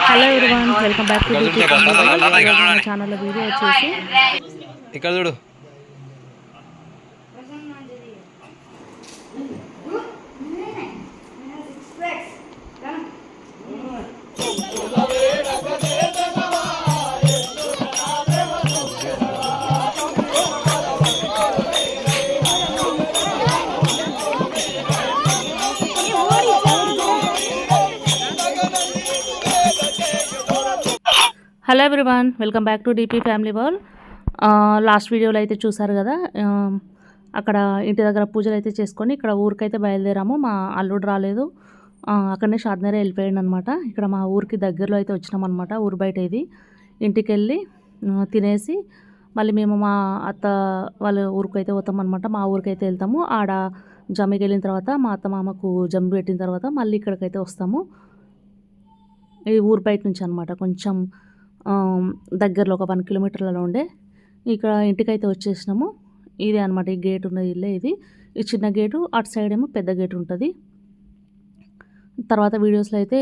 Hello everyone welcome back to channel video వచ్చేసి ఇక్కడ చూడు. Hello everyone welcome back to DP family wall last వీడియోలో అయితే చూసారు కదా అక్కడ ఇంటి దగ్గర పూజలు అయితే చేసుకొని ఇక్కడ ఊరికైతే బయలుదేరాము. మా అల్లుడు రాలేదు. అక్కడనే షాద్నరే వెళ్ళిపోయాడు అనమాట ఇక్కడ మా ఊరికి దగ్గరలో అయితే వచ్చినాం అనమాట ఊరు బయట ఇది. ఇంటికి వెళ్ళి తినేసి మళ్ళీ మేము మా అత్త వాళ్ళ ఊరికి అయితే పోతాం అనమాట మా ఊరికి అయితే వెళ్తాము. ఆడ జమ్మికి వెళ్ళిన తర్వాత మా అత్త మామకు జమ్మి పెట్టిన తర్వాత మళ్ళీ ఇక్కడికైతే వస్తాము. ఈ ఊరు బయట నుంచి అనమాట కొంచెం దగ్గరలో ఒక వన్ కిలోమీటర్లలో ఉండే. ఇక్కడ ఇంటికైతే వచ్చేసినాము. ఇదే అనమాట ఈ గేట్ ఉన్న ఇల్లే ఇది. ఈ చిన్న గేటు అటు సైడ్ ఏమో పెద్ద గేట్ ఉంటుంది. తర్వాత వీడియోస్లో అయితే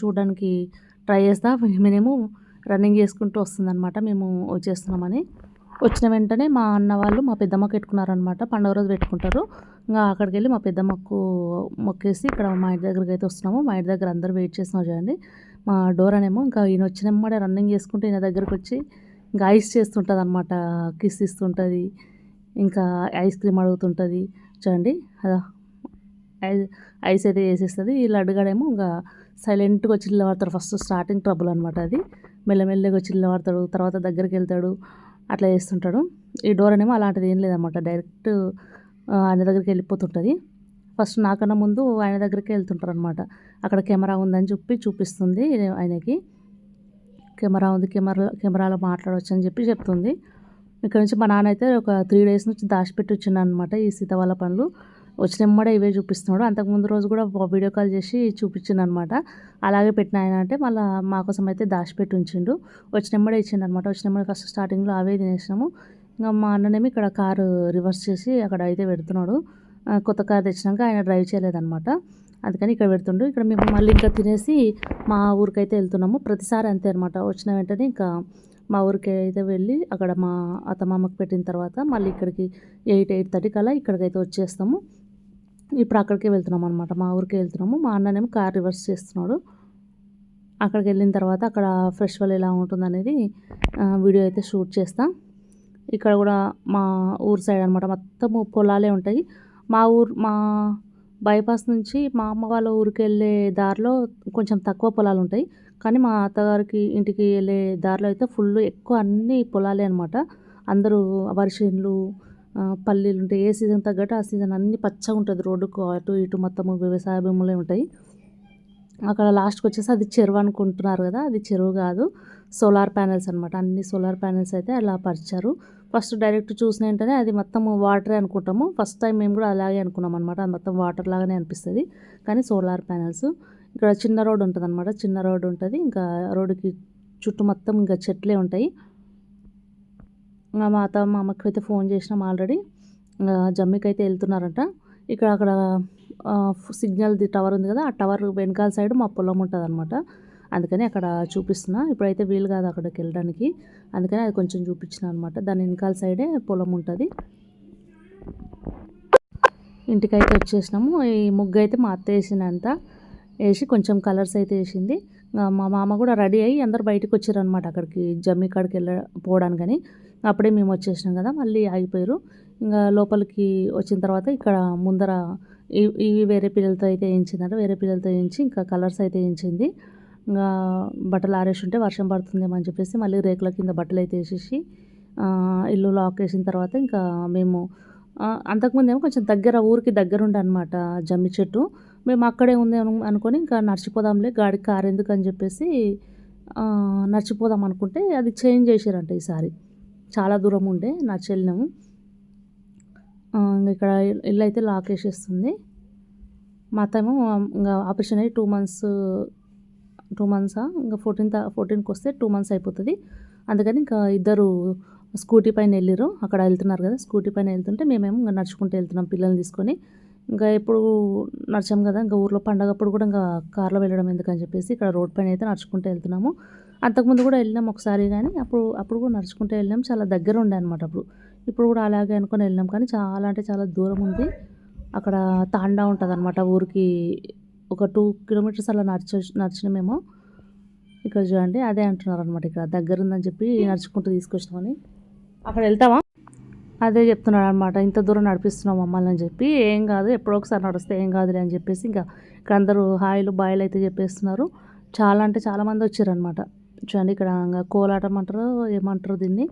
చూడడానికి ట్రై చేస్తా. మేమేమో రన్నింగ్ చేసుకుంటూ వస్తుందన్నమాట. మేము వచ్చేస్తున్నామని. వచ్చిన వెంటనే మా అన్న వాళ్ళు మా పెద్దమ్మకు పెట్టుకున్నారనమాట పండుగ రోజు పెట్టుకుంటారు. ఇంకా అక్కడికి వెళ్ళి మా పెద్దమ్మకు మొక్కేసి ఇక్కడ మా ఇంటి దగ్గరికి అయితే వస్తున్నాము. మా ఇంటి దగ్గర అందరూ వెయిట్ చేస్తున్నాం చూడండి. మా డోర్ అనేమో ఇంకా ఈయన వచ్చినమ్మడే రన్నింగ్ చేసుకుంటే ఈయన దగ్గరకు వచ్చి ఇంకా ఐస్ చేస్తుంటుంది అనమాట కిస్ ఇస్తుంటుంది. ఇంకా ఐస్ క్రీమ్ అడుగుతుంటుంది. చూడండి. అదా. ఐస్ అయితే చేసేస్తుంది ఈ లడ్డుగాడేమో ఇంకా సైలెంట్గా వచ్చి నిలబడతాడు ఫస్ట్ స్టార్టింగ్ ట్రబుల్ అనమాట అది. మెల్లమెల్లగా వచ్చి నిలబడతాడు. తర్వాత దగ్గరికి వెళ్తాడు అట్లా చేస్తుంటాడు. ఈ డోర్ అనేమో అలాంటిది ఏం లేదన్నమాట. డైరెక్ట్ ఆయన దగ్గరికి వెళ్ళిపోతుంటుంది. ఫస్ట్ నాకన్నా ముందు ఆయన దగ్గరికి వెళ్తుంటారు అనమాట అక్కడ కెమెరా ఉందని చెప్పి చూపిస్తుంది ఆయనకి. కెమెరా ఉంది కెమెరా కెమెరాలో మాట్లాడవచ్చు అని చెప్పి చెప్తుంది. ఇక్కడ నుంచి మా నాన్న అయితే ఒక త్రీ డేస్ నుంచి దాచిపెట్టి వచ్చిండు అనమాట ఈ సీతవాళ్ళ పనులు. వచ్చినమ్మడే ఇవే చూపిస్తున్నాడు. అంతకుముందు రోజు కూడా వీడియో కాల్ చేసి చూపించిండు అనమాట అలాగే పెట్టిన ఆయన అంటే మళ్ళీ మా కోసం అయితే దాచిపెట్టి ఉంచిండు. వచ్చినమ్మడే ఇచ్చిండు అనమాట వచ్చినమ్మడే ఫస్ట్ స్టార్టింగ్లో అవే తినేసినాము. ఇంకా మా అన్ననేమి ఇక్కడ కారు రివర్స్ చేసి అక్కడ అయితే పెడుతున్నాడు. కొత్త కార్ తెచ్చినాక ఆయన డ్రైవ్ చేయలేదన్నమాట. అందుకని ఇక్కడ పెడుతుండ్రు ఇక్కడ మేము మళ్ళీ ఇంకా తినేసి మా ఊరికైతే వెళ్తున్నాము. ప్రతిసారి అంతే అనమాట వచ్చిన వెంటనే ఇంకా మా ఊరికి అయితే వెళ్ళి అక్కడ మా అత్తమామకు పెట్టిన తర్వాత మళ్ళీ ఇక్కడికి ఎయిట్ ఎయిట్ థర్టీ అలా ఇక్కడికైతే వచ్చేస్తాము. ఇప్పుడు అక్కడికే వెళ్తున్నాం అనమాట మా ఊరికే వెళ్తున్నాము. మా అన్ననేమో కార్ రివర్స్ చేస్తున్నాడు. అక్కడికి వెళ్ళిన తర్వాత అక్కడ ఫెస్టివల్ ఎలా ఉంటుందనేది వీడియో అయితే షూట్ చేస్తాం. ఇక్కడ కూడా మా ఊరు సైడ్ అనమాట మొత్తము పొలాలే ఉంటాయి. మా ఊరు మా బైపాస్ నుంచి మా అమ్మ వాళ్ళ ఊరికి వెళ్ళే దారిలో కొంచెం తక్కువ పొలాలు ఉంటాయి. కానీ మా అత్తగారికి ఇంటికి వెళ్ళే దారిలో అయితే ఫుల్ ఎక్కువ అన్ని పొలాలే అనమాట అందరూ వరి చేనులు పల్లీలు ఉంటాయి. ఏ సీజన్ తగ్గట్టు ఆ సీజన్ అన్ని పచ్చగా ఉంటుంది. రోడ్డుకు అటు ఇటు మొత్తము వ్యవసాయ భూములే ఉంటాయి. అక్కడ లాస్ట్కి వచ్చేసి అది చెరువు అనుకుంటున్నారు కదా అది చెరువు కాదు. సోలార్ ప్యానెల్స్ అనమాట అన్ని సోలార్ ప్యానెల్స్ అయితే అలా పరిచారు. ఫస్ట్ డైరెక్ట్ చూసిన వెంటనే అది మొత్తం వాటరే అనుకుంటాము. ఫస్ట్ టైం మేము కూడా అలాగే అనుకున్నాం అనమాట అది మొత్తం వాటర్ లాగానే అనిపిస్తుంది. కానీ సోలార్ ప్యానెల్స్. ఇక్కడ చిన్న రోడ్ ఉంటుంది అనమాట చిన్న రోడ్ ఉంటుంది. ఇంకా రోడ్డుకి చుట్టూ మొత్తం ఇంకా చెట్లే ఉంటాయి. మా అత్త మా అమ్మకి అయితే ఫోన్ చేసినాం ఆల్రెడీ. జమ్మికి అయితే వెళ్తున్నారంట. ఇక్కడ అక్కడ సిగ్నల్ టవర్ ఉంది కదా ఆ టవర్ వెనకాల సైడ్ మా పొలం ఉంటుంది అనమాట అందుకని అక్కడ చూపిస్తున్నా. ఇప్పుడైతే వీలు కాదు అక్కడికి వెళ్ళడానికి. అందుకని అది కొంచెం చూపించిన అనమాట దాని వెనకాల సైడే పొలం ఉంటుంది. ఇంటికైతే వచ్చేసినాము. ఈ ముగ్గు అయితే మా అత్త వేసినంత వేసి కొంచెం కలర్స్ అయితే వేసింది. మా మామ కూడా రెడీ అయ్యి అందరు బయటకు వచ్చారనమాట అక్కడికి జమ్మి కాడికి వెళ్ళ పోవడానికని. అప్పుడే మేము వచ్చేసినాం కదా మళ్ళీ ఆగిపోయారు. ఇంకా లోపలికి వచ్చిన తర్వాత ఇక్కడ ముందర ఇవి ఇవి వేరే పిల్లలతో అయితే వేయించిందంట వేరే పిల్లలతో వేయించి ఇంకా కలర్స్ అయితే వేయించింది. ఇంకా బట్టలు ఆరేసి ఉంటే వర్షం పడుతుందేమో అని చెప్పేసి మళ్ళీ రేకుల కింద బట్టలు అయితే వేసేసి ఇల్లు లాక్ వేసిన తర్వాత ఇంకా మేము అంతకుముందేమో కొంచెం దగ్గర ఊరికి దగ్గరుండనమాట అనమాట జమ్మి చెట్టు. మేము అక్కడే ఉంది అనుకొని ఇంకా నడిచిపోదాంలే గాడి కారు ఎందుకు అని చెప్పేసి నడిచిపోదాం అనుకుంటే అది చేంజ్ చేసారంట ఈసారి. చాలా దూరం ఉండే నడిచి చెల్లెము ఇక్కడ ఇల్లు అయితే లాక్ వేసేస్తుంది మా అత్త ఇంకా ఆపరేషన్ అయ్యి టూ మంత్స్ టూ మంత్సా? ఇంకా ఫోర్టీన్ ఫోర్టీన్కి వస్తే టూ మంత్స్ అయిపోతుంది. అందుకని ఇంకా ఇద్దరు స్కూటీ పైన వెళ్ళిరు అక్కడ వెళ్తున్నారు కదా స్కూటీ పైన వెళ్తుంటే మేమేమో ఇంకా నడుచుకుంటూ వెళ్తున్నాం పిల్లల్ని తీసుకొని. ఇంకా ఎప్పుడు నడిచాం కదా ఇంకా ఊర్లో పండగప్పుడు కూడా ఇంకా కార్లో వెళ్ళడం ఎందుకని చెప్పేసి ఇక్కడ రోడ్ పైన అయితే నడుచుకుంటూ వెళ్తున్నాము. అంతకుముందు కూడా వెళ్ళినాం ఒకసారి కానీ అప్పుడు అప్పుడు కూడా నడుచుకుంటూ వెళ్ళాం చాలా దగ్గర ఉండే అనమాట అప్పుడు. ఇప్పుడు కూడా అలాగే అనుకొని వెళ్ళినాం. కానీ చాలా అంటే చాలా దూరం ఉంది. అక్కడ తాండా ఉంటుంది అనమాట ఊరికి. ఒక టూ కిలోమీటర్స్ అలా నడిచి నడిచినామేమో. ఇక్కడ చూడండి అదే అంటున్నారు అనమాట ఇక్కడ. దగ్గర ఉందని చెప్పి నడుచుకుంటూ తీసుకొచ్చినామని. అక్కడ వెళ్తామా అదే చెప్తున్నాడు అనమాట ఇంత దూరం నడిపిస్తున్నాం మమ్మల్ని అని చెప్పి. ఏం కాదు ఎప్పుడో ఒకసారి నడిస్తే ఏం కాదులే అని చెప్పేసి ఇంకా ఇక్కడ అందరూ హాయిలు బాయిలు అయితే చెప్పేస్తున్నారు. చాలా అంటే చాలామంది వచ్చారనమాట చూడండి ఇక్కడ కోలాటం అంటారు ఏమంటారు దీన్ని.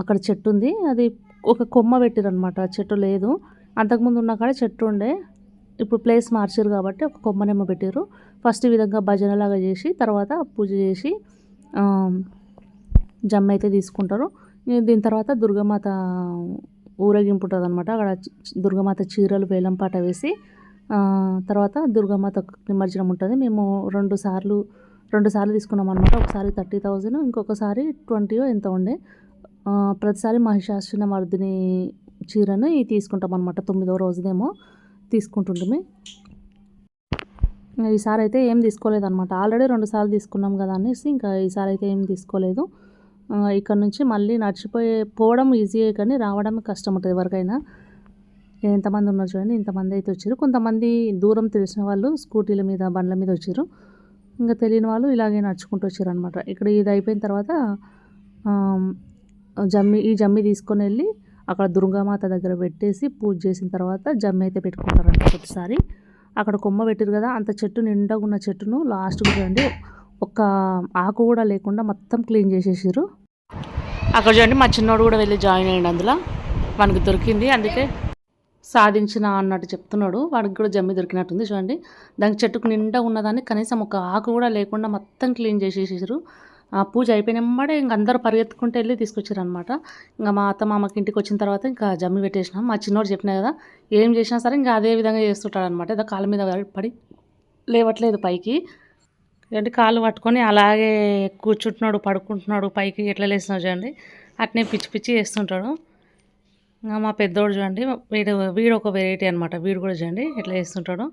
అక్కడ చెట్టు ఉంది. అది ఒక కొమ్మ పెట్టిరనమాట చెట్టు లేదు. అంతకుముందు ఉన్న కాడ చెట్టు ఉండే. ఇప్పుడు ప్లేస్ మార్చారు కాబట్టి ఒక కొమ్మనేమో పెట్టారు ఫస్ట్ ఈ విధంగా భజనలాగా చేసి తర్వాత పూజ చేసి జమ్మ అయితే తీసుకుంటారు. దీని తర్వాత దుర్గామాత ఊరేగింపు ఉంటుంది అనమాట అక్కడ దుర్గమాత చీరలు వేలంపాట వేసి తర్వాత దుర్గమాత నిమజ్జనం ఉంటుంది. మేము రెండు సార్లు రెండు సార్లు తీసుకున్నాం అనమాట ఒకసారి థర్టీ థౌజండ్ ఇంకొకసారి ట్వంటీ ఎంత ఉండే. ప్రతిసారి మహిషాసున మర్దిని చీరను తీసుకుంటాం అనమాట తొమ్మిదో రోజుదేమో తీసుకుంటుంటే ఈసారి అయితే ఏం తీసుకోలేదు అనమాట ఆల్రెడీ రెండు సార్లు తీసుకున్నాం కదా అనేసి ఇంకా ఈసారి అయితే ఏం తీసుకోలేదు. ఇక్కడ నుంచి మళ్ళీ నడిచిపోయే పోవడం ఈజీయే కానీ రావడం కష్టం ఉంటుంది ఎవరికైనా. ఎంతమంది ఉన్నారు చూడండి ఇంతమంది అయితే వచ్చారు. కొంతమంది దూరం తెలిసిన వాళ్ళు స్కూటీల మీద బండ్ల మీద వచ్చారు. ఇంకా తెలియని వాళ్ళు ఇలాగే నడుచుకుంటూ వచ్చారు అనమాట ఇక్కడ ఇది అయిపోయిన తర్వాత జమ్మి ఈ జమ్మి తీసుకొని వెళ్ళి అక్కడ దుర్గామాత దగ్గర పెట్టేసి పూజ చేసిన తర్వాత జమ్మి అయితే పెట్టుకుంటారంట ప్రతిసారి. అక్కడ కొమ్మ పెట్టారు కదా అంత చెట్టు నిండాగా ఉన్న చెట్టును లాస్ట్ చూడండి ఒక ఆకు కూడా లేకుండా మొత్తం క్లీన్ చేసేసారు అక్కడ చూడండి మా చిన్నోడు కూడా వెళ్ళి జాయిన్ అయ్యండి అందులో మనకు దొరికింది. అందుకే సాధించిన అన్నట్టు చెప్తున్నాడు. వాడికి కూడా జమ్మి దొరికినట్టుంది చూడండి. దానికి చెట్టుకు నిండా ఉన్నదాన్ని కనీసం ఒక ఆకు కూడా లేకుండా మొత్తం క్లీన్ చేసేసారు ఆ పూజ అయిపోయినమ్మడే ఇంక అందరూ పరిగెత్తుకుంటూ వెళ్ళి తీసుకొచ్చారు అనమాట ఇంకా మా అత్త మామకి ఇంటికి వచ్చిన తర్వాత ఇంకా జమ్మి పెట్టేసినాం. మా చిన్నోడు చెప్పినా కదా ఏం చేసినా సరే ఇంకా అదే విధంగా చేస్తుంటాడు అనమాట ఏదో కాళ్ళ మీద పడి లేవట్లేదు పైకి. అంటే కాళ్ళు పట్టుకొని అలాగే కూర్చుంటున్నాడు పడుకుంటున్నాడు పైకి ఎట్లా లేస్తున్నాడు చూడండి. అట్నే పిచ్చి పిచ్చి చేస్తుంటాడు. ఇంకా మా పెద్దోడు చూడండి వీడు వీడు ఒక వెరైటీ అనమాట వీడు కూడా చూడండి ఎట్లా చేస్తుంటాడు.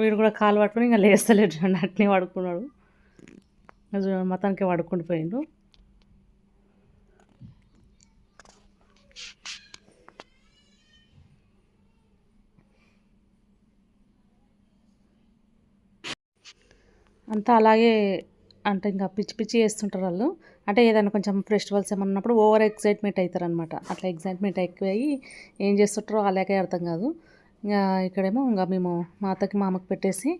వీడు కూడా కాలు పట్టుకొని ఇంకా లేస్తలేడు చూడండి అట్నే పడుకున్నాడు. మతానికి చూడండి పడుకుంటూ పోయిండు. అంతా అలాగే అంటే ఇంకా పిచ్చి పిచ్చి చేస్తుంటారు వాళ్ళు. అంటే ఏదైనా కొంచెం ఫెస్టివల్స్ ఏమన్నా ఉన్నప్పుడు ఓవర్ ఎక్సైట్మెంట్ అవుతారనమాట అట్లా ఎక్సైట్మెంట్ ఎక్కువ అయ్యి ఏం చేస్తుంటారో అలాగే అర్థం కాదు. ఇంకా ఇక్కడేమో ఇంకా మేము మా అత్తకి మామకి పెట్టేసి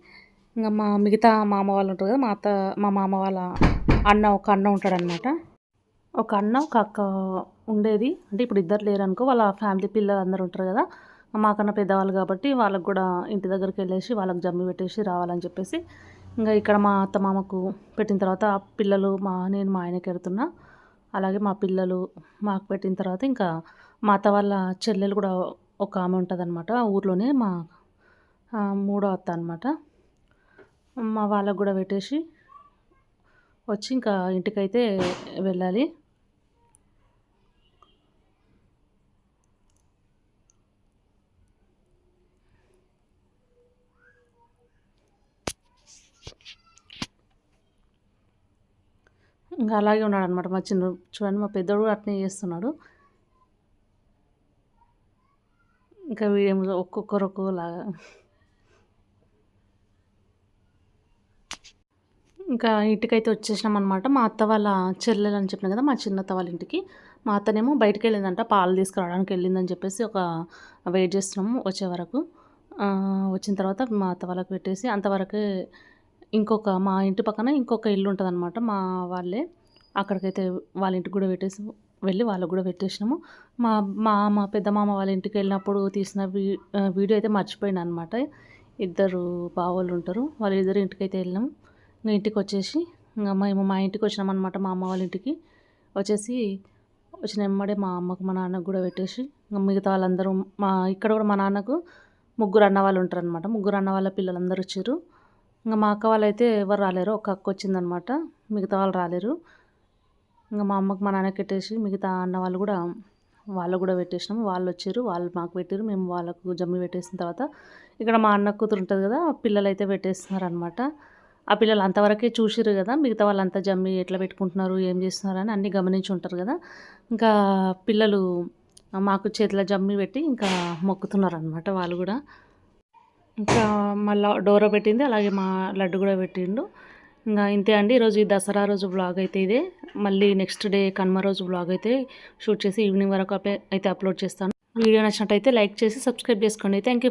ఇంకా మా మిగతా మామ వాళ్ళు ఉంటారు కదా మా అత్త మా మామ వాళ్ళ అన్న ఒక అన్న ఉంటాడనమాట ఒక అన్న ఒక అక్క ఉండేది. అంటే ఇప్పుడు ఇద్దరు లేరు అనుకో వాళ్ళ ఫ్యామిలీ పిల్లలు అందరూ ఉంటారు కదా. మాకన్నా పెద్దవాళ్ళు కాబట్టి వాళ్ళకి కూడా ఇంటి దగ్గరికి వెళ్ళేసి వాళ్ళకి జమ్మి పెట్టేసి రావాలని చెప్పేసి ఇంకా ఇక్కడ మా అత్త మామకు పెట్టిన తర్వాత ఆ పిల్లలు మా నేను మా ఆయనకి ఎడుతున్నా. అలాగే మా పిల్లలు మాకు పెట్టిన తర్వాత ఇంకా మా అత్త వాళ్ళ చెల్లెలు కూడా ఒక ఆమె ఉంటుంది అనమాట ఊర్లోనే మా మూడో అత్త అనమాట మా వాళ్ళకు కూడా పెట్టేసి వచ్చి ఇంకా ఇంటికైతే వెళ్ళాలి. ఇంకా అలాగే ఉన్నాడు అనమాట మా చిన్న చూడండి మా పెద్దోడు అట్నే చేస్తున్నాడు. ఇంకా వీడేమో ఒక్కొక్కరు ఒక్కోలాగా ఇంకా ఇంటికైతే వచ్చేసినాం అనమాట మా అత్త వాళ్ళ చెల్లెలు అని చెప్పిన కదా మా చిన్నత్త వాళ్ళ ఇంటికి. మా అత్తనేమో బయటికి వెళ్ళిందంట పాలు తీసుకురావడానికి వెళ్ళిందని చెప్పేసి ఒక వెయిట్ చేస్తున్నాము వచ్చే వరకు. వచ్చిన తర్వాత మా అత్త వాళ్ళకి పెట్టేసి అంతవరకే ఇంకొక మా ఇంటి పక్కన ఇంకొక ఇల్లు ఉంటుందన్నమాట మా వాళ్ళే. అక్కడికైతే వాళ్ళ ఇంటికి కూడా పెట్టేసి వెళ్ళి వాళ్ళకు కూడా పెట్టేసినాము. మా మా మా పెద్ద మామ వాళ్ళ ఇంటికి వెళ్ళినప్పుడు తీసిన వీ వీడియో అయితే మర్చిపోయాను అనమాట ఇద్దరు బావోళ్ళు ఉంటారు. వాళ్ళిద్దరు ఇంటికి అయితే వెళ్ళినాము ఇంకా ఇంటికి వచ్చేసి ఇంకా మేము మా ఇంటికి వచ్చినాం అనమాట మా అమ్మ వాళ్ళ ఇంటికి. వచ్చేసి వచ్చిన ఎమ్మడే మా అమ్మకు మా నాన్నకు కూడా పెట్టేసి ఇంకా మిగతా వాళ్ళందరూ మా ఇక్కడ కూడా మా నాన్నకు ముగ్గురు అన్న వాళ్ళు ఉంటారు అనమాట ముగ్గురు అన్న వాళ్ళ పిల్లలందరూ వచ్చారు. ఇంకా మా అక్క వాళ్ళు అయితే ఎవరు రాలేరు. ఒక అక్క వచ్చిందనమాట. మిగతా వాళ్ళు రాలేరు. ఇంకా మా అమ్మకి మా నాన్నకి పెట్టేసి మిగతా అన్న వాళ్ళు కూడా వాళ్ళకు కూడా పెట్టేసినాం. వాళ్ళు వచ్చారు. వాళ్ళు మాకు పెట్టారు. మేము వాళ్ళకు జమ్మి పెట్టేసిన తర్వాత ఇక్కడ మా అన్న కూతురు ఉంటుంది కదా పిల్లలు అయితే పెట్టేస్తున్నారు అనమాట ఆ పిల్లలు అంతవరకే చూసిరు కదా మిగతా వాళ్ళంతా జమ్మి ఎట్లా పెట్టుకుంటున్నారు ఏం చేస్తున్నారు అని అన్నీ గమనించి ఉంటారు కదా. ఇంకా పిల్లలు మాకు చేతిలో జమ్మి పెట్టి ఇంకా మొక్కుతున్నారు అనమాట వాళ్ళు కూడా. ఇంకా మళ్ళీ డోరా పెట్టింది అలాగే మా లడ్డు కూడా పెట్టిండు. ఇంకా ఇంతే అండి ఈరోజు ఈ దసరా రోజు బ్లాగ్ అయితే ఇదే. మళ్ళీ నెక్స్ట్ డే కనుమ రోజు బ్లాగ్ అయితే షూట్ చేసి ఈవినింగ్ వరకు అయితే అప్లోడ్ చేస్తాను. వీడియో నచ్చినట్టయితే లైక్ చేసి సబ్స్క్రైబ్ చేసుకోండి. థ్యాంక్